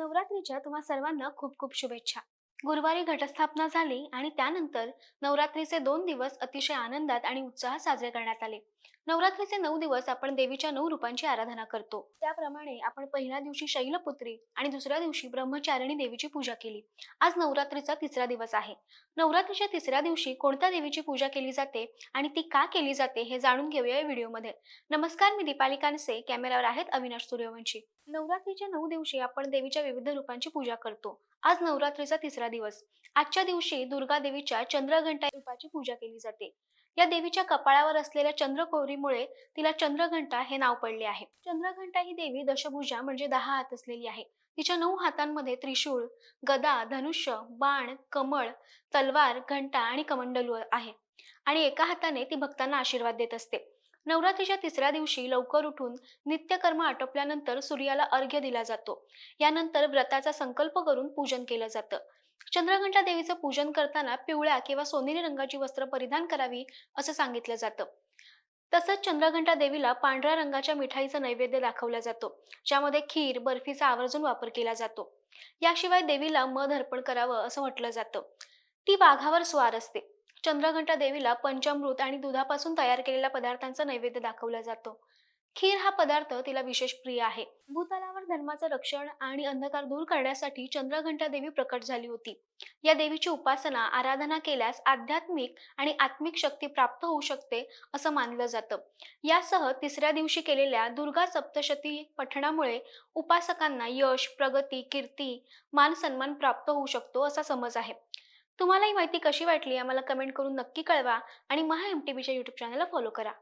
नवरात्रीच्या तुम्हा सर्वांना खूप खूप शुभेच्छा. गुरुवारी घटस्थापना झाली आणि त्यानंतर नवरात्रीचे दोन दिवस अतिशय आनंदात आणि उत्साहात साजरे करण्यात आले. नवरात्रीचे नऊ दिवस आपण देवीच्या नऊ रूपांची आराधना करतो. त्याप्रमाणे आपण पहिल्या दिवशी शैलपुत्री आणि दुसऱ्या दिवशी ब्रह्मचारिणी देवीची पूजा केली. आज नवरात्रीचा तिसरा दिवस आहे. नवरात्रीच्या तिसऱ्या दिवशी कोणत्या देवीची पूजा केली जाते आणि ती का केली जाते हे जाणून घेऊया या व्हिडिओमध्ये. नमस्कार मी दीपाली कानसे. कॅमेरावर आहेत अविनाश सूर्यवंशी. नवरात्रीच्या नऊ दिवशी आपण देवीच्या विविध रूपांची पूजा करतो. आज नवरात्रीचा तिसरा दिवस. आजच्या दिवशी दुर्गा देवीच्या चंद्रघंटा रूपाची पूजा केली जाते. या देवीच्या कपाळावर असलेल्या चंद्रकोरीमुळे तिला चंद्रघंटा हे नाव पडले आहे. चंद्रघंटा ही देवी दशभुजा म्हणजे दहा हात असलेली आहे. तिच्या नऊ हातांमध्ये त्रिशूळ गदा धनुष्य बाण कमळ तलवार घंटा आणि कमंडलू आहे. आणि एका हाताने ती भक्तांना आशीर्वाद देत असते. नवरात्रीच्या तिसऱ्या दिवशी लवकर उठून नित्यकर्म आटोपल्यानंतर सूर्याला अर्घ्य दिला जातो. यानंतर व्रताचा संकल्प करून पूजन केलं जातं. चंद्रघंटा देवीचं पूजन करताना पिवळ्या किंवा सोनेरी रंगाची वस्त्र परिधान करावी असं सांगितलं जातं. तसंच चंद्रघंटा देवीला पांढऱ्या रंगाच्या मिठाईचा नैवेद्य दाखवला जातो ज्यामध्ये खीर बर्फीचा आवर्जून वापर केला जातो. याशिवाय देवीला मध अर्पण करावं असं म्हटलं जातं. ती वाघावर स्वार असते. चंद्रघंटा देवीला पंचामृत आणि दुधापासून तयार केलेल्या पदार्थांचा नैवेद्य दाखवला जातो. खीर हा पदार्थ तिला विशेष प्रिय आहे. भूतलावर धर्माचं रक्षण आणि अंधकार दूर करण्यासाठी चंद्रघंटा देवी प्रकट झाली होती. या देवीची उपासना आराधना केल्यास आध्यात्मिक आणि आत्मिक शक्ती प्राप्त होऊ शकते असं मानलं जातं. यासह तिसऱ्या दिवशी केलेल्या दुर्गा सप्तशती पठणामुळे उपासकांना यश प्रगती कीर्ती मान सन्मान प्राप्त होऊ शकतो असा समज आहे. तुम्हाला ही माहिती कशी वाटली आम्हाला कमेंट करून नक्की कळवा आणि महा एम टी बीच्या यूट्यूब चॅनलला फॉलो करा.